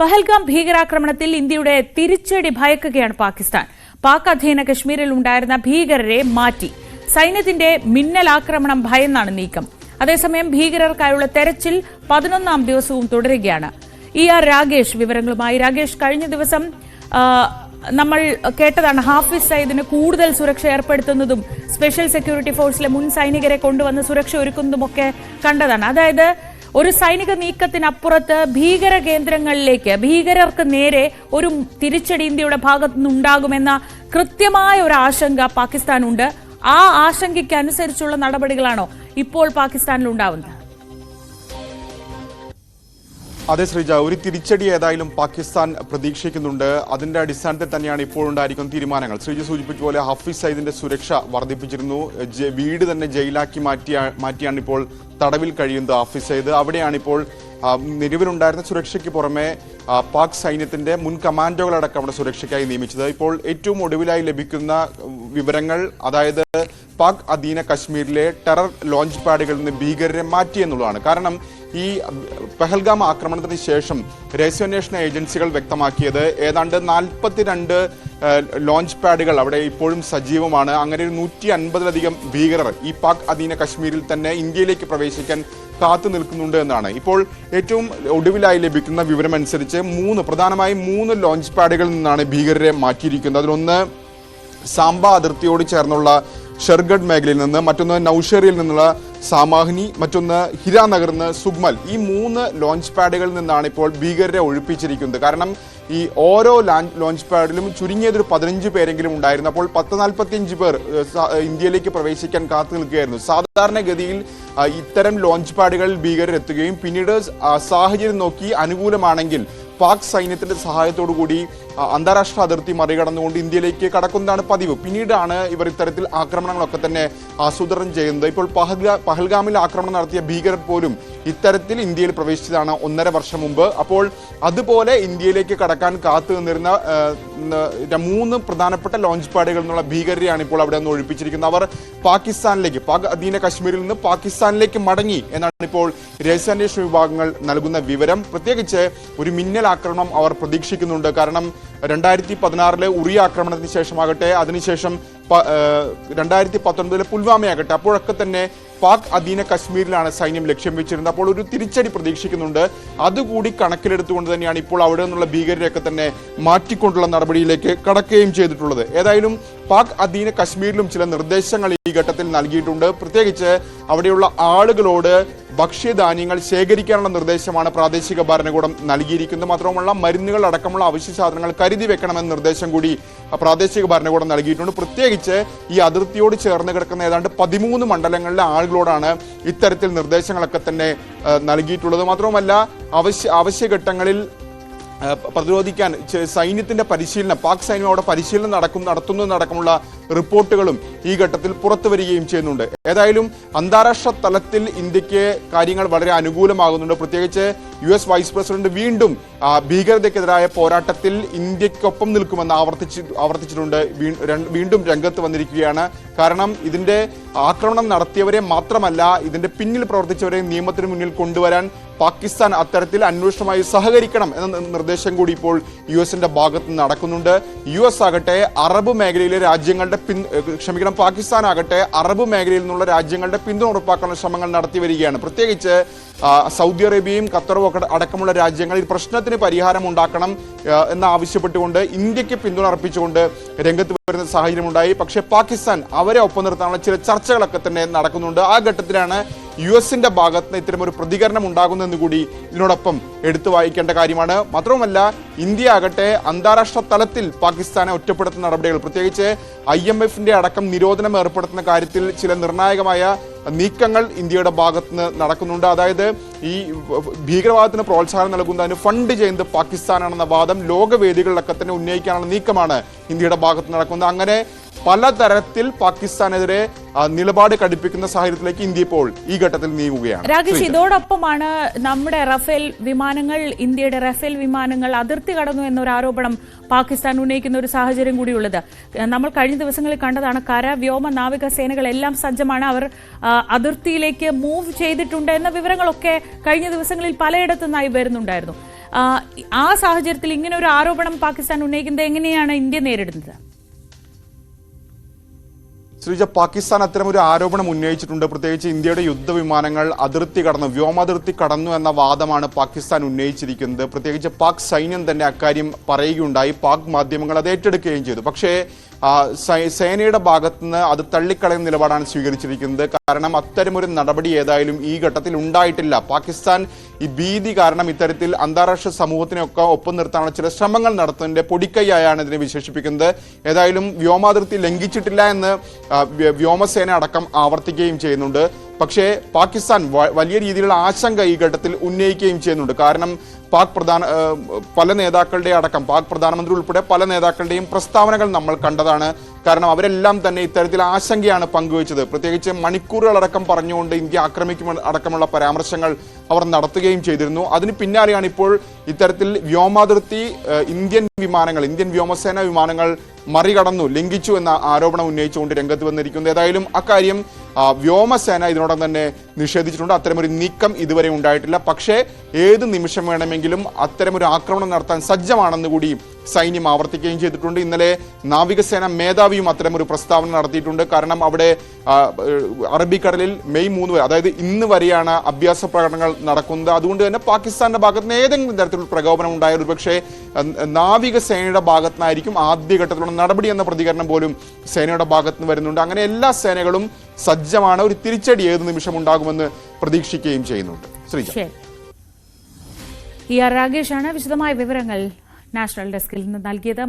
പഹൽഗാം ഭീകരാക്രമണത്തിൽ ഇന്ത്യയുടെ തിരിച്ചടി ഭയക്കുകയാണ് പാകിസ്ഥാൻ. പാക് അധീന കശ്മീരിൽ ഉണ്ടായിരുന്ന ഭീകരരെ മാറ്റി. സൈന്യത്തിന്റെ മിന്നലാക്രമണം ഭയന്നാണ് നീക്കം. അതേസമയം ഭീകരർക്കായുള്ള തെരച്ചിൽ പതിനൊന്നാം ദിവസവും തുടരുകയാണ്. ഇ ആർ രാഗേഷ് വിവരങ്ങളുമായി. രാഗേഷ് കഴിഞ്ഞ ദിവസം നമ്മൾ കേട്ടതാണ് ഹാഫിസ് സയ്യിദിന് കൂടുതൽ സുരക്ഷ ഏർപ്പെടുത്തുന്നതും സ്പെഷ്യൽ സെക്യൂരിറ്റി ഫോഴ്സിലെ മുൻ സൈനികരെ കൊണ്ടുവന്ന് സുരക്ഷ ഒരുക്കുന്നതുമൊക്കെ കണ്ടതാണ്. അതായത് ഒരു സൈനിക നീക്കത്തിനപ്പുറത്ത് ഭീകര കേന്ദ്രങ്ങളിലേക്ക് ഭീകരർക്ക് നേരെ ഒരു തിരിച്ചടി ഇന്ത്യയുടെ ഭാഗത്തു നിന്നുണ്ടാകുമെന്ന കൃത്യമായ ഒരു ആശങ്ക പാകിസ്ഥാനുണ്ട്. ആ ആശങ്കയ്ക്ക് അനുസരിച്ചുള്ള നടപടികളാണോ ഇപ്പോൾ പാകിസ്ഥാനിൽ ഉണ്ടാവുന്നത് അതെ ശ്രീജ ഒരു തിരിച്ചടി ഏതായാലും പാകിസ്ഥാൻ പ്രതീക്ഷിക്കുന്നുണ്ട്. അതിന്റെ അടിസ്ഥാനത്തിൽ തന്നെയാണ് ഇപ്പോൾ ഉണ്ടായിരിക്കുന്ന തീരുമാനങ്ങൾ. ശ്രീജ സൂചിപ്പിച്ച പോലെ ഹഫീസ് സൈദിന്റെ സുരക്ഷ വർദ്ധിപ്പിച്ചിരുന്നു. വീട് തന്നെ ജയിലാക്കി മാറ്റിയ മാറ്റിയാണ് ഇപ്പോൾ തടവിൽ കഴിയുന്നത് ഹാഫിസ് സയ്യിദ് അവിടെയാണ് ഇപ്പോൾ ആ, നിലവിലുണ്ടായിരുന്ന സുരക്ഷയ്ക്ക് പുറമെ പാക് സൈന്യത്തിന്റെ മുൻ കമാൻഡോകളടക്കം അവിടെ സുരക്ഷയ്ക്കായി നിയമിച്ചത്. ഇപ്പോൾ ഏറ്റവും ഒടുവിലായി ലഭിക്കുന്ന വിവരങ്ങൾ അതായത് പാക് അധീന കശ്മീരിലെ ടെറർ ലോഞ്ച് പാഡുകളിൽ നിന്ന് ഭീകരരെ മാറ്റി എന്നുള്ളതാണ്. കാരണം ഈ പെഹൽഗാം ആക്രമണത്തിന് ശേഷം രഹസ്യാന്വേഷണ ഏജൻസികൾ വ്യക്തമാക്കിയത് ഏതാണ്ട് നാൽപ്പത്തിരണ്ട് ലോഞ്ച് പാഡുകൾ അവിടെ ഇപ്പോഴും സജീവമാണ്. അങ്ങനെ ഒരു നൂറ്റി അൻപതിലധികം ഭീകരർ ഈ പാക് അധീന കശ്മീരിൽ തന്നെ ഇന്ത്യയിലേക്ക് പ്രവേശിക്കാൻ കാത്തു നിൽക്കുന്നുണ്ട് എന്നാണ്. ഇപ്പോൾ ഏറ്റവും ഒടുവിലായി ലഭിക്കുന്ന വിവരമനുസരിച്ച് മൂന്ന് പ്രധാനമായും മൂന്ന് ലോഞ്ച് പാഡുകളിൽ നിന്നാണ് ഭീകരരെ മാറ്റിയിരിക്കുന്നത്. അതിലൊന്ന് സാംബ അതിർത്തിയോട് ചേർന്നുള്ള ഷെർഗഡ് മേഖലയിൽ നിന്ന് മറ്റൊന്ന് നൌഷേറിയിൽ നിന്നുള്ള സാമാഹിനി മറ്റൊന്ന് ഹിരാനഗറിൽ നിന്ന് സുഗ്മൽ. ഈ മൂന്ന് ലോഞ്ച് പാഡുകളിൽ നിന്നാണ് ഇപ്പോൾ ഭീകരരെ ഒഴിപ്പിച്ചിരിക്കുന്നത്. കാരണം ഈ ഓരോ ലാൻഡ് ലോഞ്ച് പാഡിലും ചുരുങ്ങിയതൊരു പതിനഞ്ച് പേരെങ്കിലും ഉണ്ടായിരുന്നു. അപ്പോൾ പത്ത് നാൽപ്പത്തിയഞ്ച് പേർ ഇന്ത്യയിലേക്ക് പ്രവേശിക്കാൻ കാത്തു നിൽക്കുകയായിരുന്നു. സാധാരണഗതിയിൽ ഇത്തരം ലോഞ്ച് പാഡുകളിൽ ഭീകരരെത്തുകയും പിന്നീട് സാഹചര്യം നോക്കി അനുകൂലമാണെങ്കിൽ പാക് സൈന്യത്തിന്റെ സഹായത്തോടു കൂടി അന്താരാഷ്ട്ര അതിർത്തി മറികടന്നുകൊണ്ട് ഇന്ത്യയിലേക്ക് കടക്കുന്നതാണ് പതിവ്. പിന്നീടാണ് ഇവർ ഇത്തരത്തിൽ ആക്രമണങ്ങളൊക്കെ തന്നെ ആസൂത്രണം ചെയ്യുന്നത്. ഇപ്പോൾ പഹൽഗ പഹൽഗാമിൽ ആക്രമണം നടത്തിയ ഭീകരർ പോലും ഇത്തരത്തിൽ ഇന്ത്യയിൽ പ്രവേശിച്ചതാണ് ഒന്നര വർഷം മുമ്പ്. അപ്പോൾ അതുപോലെ ഇന്ത്യയിലേക്ക് കടക്കാൻ കാത്തു നിന്നിരുന്ന മൂന്ന് പ്രധാനപ്പെട്ട ലോഞ്ച് പാഡുകൾ എന്നുള്ള ഭീകരരെയാണ് ഇപ്പോൾ അവിടെ നിന്ന് ഒഴിപ്പിച്ചിരിക്കുന്നത്. അവർ പാകിസ്ഥാനിലേക്ക് പാക് അധീന കശ്മീരിൽ നിന്ന് പാകിസ്ഥാനിലേക്ക് മടങ്ങി എന്നാണ് ഇപ്പോൾ രഹസ്യാന്വേഷണ വിഭാഗങ്ങൾ നൽകുന്ന വിവരം. പ്രത്യേകിച്ച് ഒരു മിന്നൽ ആക്രമണം അവർ പ്രതീക്ഷിക്കുന്നുണ്ട്. കാരണം രണ്ടായിരത്തി പതിനാറിലെ ഉറി ആക്രമണത്തിന് ശേഷമാകട്ടെ അതിനുശേഷം രണ്ടായിരത്തി പത്തൊൻപതിലെ പുൽവാമയാകട്ടെ അപ്പോഴൊക്കെ തന്നെ പാക് അധീന കശ്മീരിലാണ് സൈന്യം ലക്ഷ്യം വെച്ചിരുന്നത്. അപ്പോൾ ഒരു തിരിച്ചടി പ്രതീക്ഷിക്കുന്നുണ്ട്. അതുകൂടി കണക്കിലെടുത്തുകൊണ്ട് തന്നെയാണ് ഇപ്പോൾ അവിടെ നിന്നുള്ള ഭീകരരെയൊക്കെ തന്നെ മാറ്റിക്കൊണ്ടുള്ള നടപടിയിലേക്ക് കടക്കുകയും ചെയ്തിട്ടുള്ളത്. ഏതായാലും പാക് അധീന കശ്മീരിലും ചില നിർദ്ദേശങ്ങൾ ഈ ഘട്ടത്തിൽ നൽകിയിട്ടുണ്ട്. പ്രത്യേകിച്ച് അവിടെയുള്ള ആളുകളോട് ഭക്ഷ്യധാന്യങ്ങൾ ശേഖരിക്കാനുള്ള നിർദ്ദേശമാണ് പ്രാദേശിക ഭരണകൂടം നൽകിയിരിക്കുന്നത്. മാത്രമല്ല മരുന്നുകൾ അടക്കമുള്ള അവശ്യ സാധനങ്ങൾ കരുതി വെക്കണമെന്ന നിർദ്ദേശം കൂടി പ്രാദേശിക ഭരണകൂടം നൽകിയിട്ടുണ്ട്. പ്രത്യേകിച്ച് ഈ അതിർത്തിയോട് ചേർന്ന് കിടക്കുന്ന ഏതാണ്ട് പതിമൂന്ന് മണ്ഡലങ്ങളിലെ ആളുകളോടാണ് ഇത്തരത്തിൽ നിർദ്ദേശങ്ങളൊക്കെ തന്നെ നൽകിയിട്ടുള്ളത്. മാത്രവുമല്ല അവശ്യ അവശ്യഘട്ടങ്ങളിൽ പ്രതിരോധിക്കാൻ സൈന്യത്തിന്റെ പരിശീലനം പാക് സൈന്യം അവിടെ പരിശീലനം നടക്കും നടത്തുന്നതടക്കമുള്ള റിപ്പോർട്ടുകളും ഈ ഘട്ടത്തിൽ പുറത്തു വരികയും ചെയ്യുന്നുണ്ട്. ഏതായാലും അന്താരാഷ്ട്ര തലത്തിൽ ഇന്ത്യയ്ക്ക് കാര്യങ്ങൾ വളരെ അനുകൂലമാകുന്നുണ്ട്. പ്രത്യേകിച്ച് യു എസ് വൈസ് പ്രസിഡന്റ് വീണ്ടും ഭീകരതയ്ക്കെതിരായ പോരാട്ടത്തിൽ ഇന്ത്യക്കൊപ്പം നിൽക്കുമെന്ന് ആവർത്തിച്ച് ആവർത്തിച്ചിട്ടുണ്ട്. വീണ്ടും രംഗത്ത് വന്നിരിക്കുകയാണ്. കാരണം ഇതിന്റെ ആക്രമണം നടത്തിയവരെ മാത്രമല്ല ഇതിന്റെ പിന്നിൽ പ്രവർത്തിച്ചവരെ നിയമത്തിന് മുന്നിൽ കൊണ്ടുവരാൻ പാകിസ്ഥാൻ അത്തരത്തിൽ അന്വേഷണമായി സഹകരിക്കണം എന്ന നിർദ്ദേശം കൂടി ഇപ്പോൾ യു എസിന്റെ ഭാഗത്ത് നടക്കുന്നുണ്ട്. യു എസ് ആകട്ടെ അറബ് മേഖലയിലെ രാജ്യങ്ങളുടെ പിൻ ക്ഷമിക്കണം പാകിസ്ഥാൻ ആകട്ടെ അറബ് മേഖലയിൽ നിന്നുള്ള രാജ്യങ്ങളുടെ പിന്തുണ ഉറപ്പാക്കാനുള്ള ശ്രമങ്ങൾ നടത്തി വരികയാണ്. പ്രത്യേകിച്ച് സൗദി അറേബ്യയും ഖത്തറും ഒക്കെ അടക്കമുള്ള രാജ്യങ്ങൾ ഈ പ്രശ്നത്തിന് പരിഹാരം ഉണ്ടാക്കണം എന്നാവശ്യപ്പെട്ടുകൊണ്ട് ഇന്ത്യയ്ക്ക് പിന്തുണ അർപ്പിച്ചുകൊണ്ട് രംഗത്ത് വരുന്ന സാഹചര്യമുണ്ടായി പക്ഷേ പാകിസ്ഥാൻ അവരെ ഒപ്പം നിർത്താനുള്ള ചില ചർച്ചകളൊക്കെ തന്നെ നടക്കുന്നുണ്ട്. ആ ഘട്ടത്തിലാണ് യു എസിന്റെ ഭാഗത്ത് നിന്ന് ഇത്തരം ഒരു പ്രതികരണം ഉണ്ടാകുന്നതെന്ന് കൂടി ഇതിനോടൊപ്പം എടുത്തു വായിക്കേണ്ട കാര്യമാണ്. മാത്രവുമല്ല ഇന്ത്യ ആകട്ടെ അന്താരാഷ്ട്ര തലത്തിൽ പാകിസ്ഥാനെ ഒറ്റപ്പെടുത്തുന്ന നടപടികൾ. പ്രത്യേകിച്ച് ഐ എം എഫിന്റെ അടക്കം നിരോധനം ഏർപ്പെടുത്തുന്ന കാര്യത്തിൽ ചില നിർണായകമായ നീക്കങ്ങൾ ഇന്ത്യയുടെ ഭാഗത്ത് നിന്ന് നടക്കുന്നുണ്ട്. അതായത് ഈ ഭീകരവാദത്തിന് പ്രോത്സാഹനം നൽകുന്നതിന് ഫണ്ട് ചെയ്യുന്നത് പാകിസ്ഥാനാണെന്ന വാദം ലോകവേദികളിലൊക്കെ തന്നെ ഉന്നയിക്കാനുള്ള നീക്കമാണ് ഇന്ത്യയുടെ ഭാഗത്ത് നടക്കുന്നത്. അങ്ങനെ പലതരത്തിൽ പാകിസ്ഥാനെതിരെ നിലപാട് കടുപ്പിക്കുന്ന സാഹചര്യത്തിലേക്ക് ഇന്ത്യ ഇപ്പോൾ ഈ ഘട്ടത്തിൽ നീങ്ങുകയാണ്. രാകേഷ് ശ്രീജ. ഇതോടൊപ്പമാണ് നമ്മുടെ റഫേൽ വിമാനങ്ങൾ ഇന്ത്യയുടെ റഫേൽ വിമാനങ്ങൾ അതിർത്തി കടന്നു എന്നൊരു ആരോപണം പാകിസ്ഥാൻ ഉന്നയിക്കുന്ന ഒരു സാഹചര്യം കൂടിയുള്ളത്. നമ്മൾ കഴിഞ്ഞ ദിവസങ്ങളിൽ കണ്ടതാണ് കര വ്യോമ നാവിക സേനകൾ എല്ലാം സജ്ജമാണ്. അവർ അതിർത്തിയിലേക്ക് മൂവ് ചെയ്തിട്ടുണ്ട് എന്ന വിവരങ്ങളൊക്കെ കഴിഞ്ഞ ദിവസങ്ങളിൽ പലയിടത്തു നിന്നായി വരുന്നുണ്ടായിരുന്നു. ആ സാഹചര്യത്തിൽ ഇങ്ങനെ ഒരു ആരോപണം പാകിസ്ഥാൻ ഉന്നയിക്കുന്നത് എങ്ങനെയാണ് ഇന്ത്യ നേരിടുന്നത്? ശ്രീജ പാകിസ്ഥാൻ അത്തരം ഒരു ആരോപണം ഉന്നയിച്ചിട്ടുണ്ട്. പ്രത്യേകിച്ച് ഇന്ത്യയുടെ യുദ്ധവിമാനങ്ങൾ അതിർത്തി കടന്നു വ്യോമാതിർത്തി കടന്നു എന്ന വാദമാണ് പാകിസ്ഥാൻ ഉന്നയിച്ചിരിക്കുന്നത്. പ്രത്യേകിച്ച് പാക് സൈന്യം തന്നെ അക്കാര്യം പറയുകയുണ്ടായി. പാക് മാധ്യമങ്ങൾ അത് ഏറ്റെടുക്കുകയും ചെയ്തു. പക്ഷേ സേനയുടെ ഭാഗത്തുനിന്ന് അത് തള്ളിക്കളയുന്ന നിലപാടാണ് സ്വീകരിച്ചിരിക്കുന്നത്. കാരണം അത്തരമൊരു നടപടി ഏതായാലും ഈ ഘട്ടത്തിൽ ഉണ്ടായിട്ടില്ല. പാകിസ്ഥാൻ ഈ ഭീതി കാരണം ഇത്തരത്തിൽ അന്താരാഷ്ട്ര സമൂഹത്തിനൊക്കെ ഒപ്പം നിർത്താനുള്ള ചില ശ്രമങ്ങൾ നടത്തുന്നതിന്റെ പൊടിക്കൈയായാണ് ഇതിനെ വിശേഷിപ്പിക്കുന്നത്. ഏതായാലും വ്യോമാതിർത്തി ലംഘിച്ചിട്ടില്ല എന്ന് വ്യോമസേന അടക്കം ആവർത്തിക്കുകയും ചെയ്യുന്നുണ്ട്. പക്ഷേ പാകിസ്ഥാൻ വലിയ രീതിയിലുള്ള ആശങ്ക ഈ ഘട്ടത്തിൽ ഉന്നയിക്കുകയും ചെയ്യുന്നുണ്ട്. കാരണം പാക് പ്രധാന പല നേതാക്കളുടെ അടക്കം പാക് പ്രധാനമന്ത്രി ഉൾപ്പെടെ പല നേതാക്കളുടെയും പ്രസ്താവനകൾ നമ്മൾ കണ്ടതാണ്. കാരണം അവരെല്ലാം തന്നെ ഇത്തരത്തിൽ ആശങ്കയാണ് പങ്കുവച്ചത്. പ്രത്യേകിച്ച് മണിക്കൂറുകളടക്കം പറഞ്ഞുകൊണ്ട് ഇന്ത്യ ആക്രമിക്കും അടക്കമുള്ള പരാമർശങ്ങൾ അവർ നടത്തുകയും ചെയ്തിരുന്നു. അതിന് പിന്നാലെയാണ് ഇപ്പോൾ ഇത്തരത്തിൽ വ്യോമാതിർത്തി ഇന്ത്യൻ വിമാനങ്ങൾ ഇന്ത്യൻ വ്യോമസേന വിമാനങ്ങൾ മറികടന്നു ലംഘിച്ചു എന്ന ആരോപണം ഉന്നയിച്ചുകൊണ്ട് രംഗത്ത് വന്നിരിക്കുന്നത്. ഏതായാലും അക്കാര്യം വ്യോമസേന ഇതിനോടകം തന്നെ നിഷേധിച്ചിട്ടുണ്ട്. അത്തരമൊരു നീക്കം ഇതുവരെ ഉണ്ടായിട്ടില്ല. പക്ഷേ ഏത് നിമിഷം വേണമെങ്കിലും അത്തരമൊരു ആക്രമണം നടത്താൻ സജ്ജമാണെന്ന് കൂടി സൈന്യം ആവർത്തിക്കുകയും ചെയ്തിട്ടുണ്ട്. ഇന്നലെ നാവികസേന മേധാവിയും അത്തരമൊരു പ്രസ്താവന നടത്തിയിട്ടുണ്ട്. കാരണം അവിടെ അറബിക്കടലിൽ മെയ് മൂന്ന് വരെ അതായത് ഇന്ന് വരെയാണ് അഭ്യാസ പ്രകടനങ്ങൾ നടക്കുന്നത്. അതുകൊണ്ട് തന്നെ പാകിസ്ഥാന്റെ ഭാഗത്ത് നിന്ന് ഏതെങ്കിലും തരത്തിലുള്ള പ്രകോപനം ഉണ്ടായാൽ അഹ്, നാവികസേനയുടെ ഭാഗത്തു നിന്നായിരിക്കും ആദ്യഘട്ടത്തിലുള്ള നടപടി എന്ന പ്രതികരണം പോലും സേനയുടെ ഭാഗത്തുനിന്ന് വരുന്നുണ്ട്. അങ്ങനെ എല്ലാ സേനകളും സജ്ജമാണ്. ഒരു തിരിച്ചടി ഏത് നിമിഷം ഉണ്ടാകുമെന്ന് പ്രതീക്ഷിക്കുകയും ചെയ്യുന്നുണ്ട്. ശ്രീജ. ശരി. ഇ ആർ രാഗേഷാണ് വിശദമായ വിവരങ്ങൾ നാഷണൽ ഡെസ്കിൽ നിന്ന് നൽകിയത്.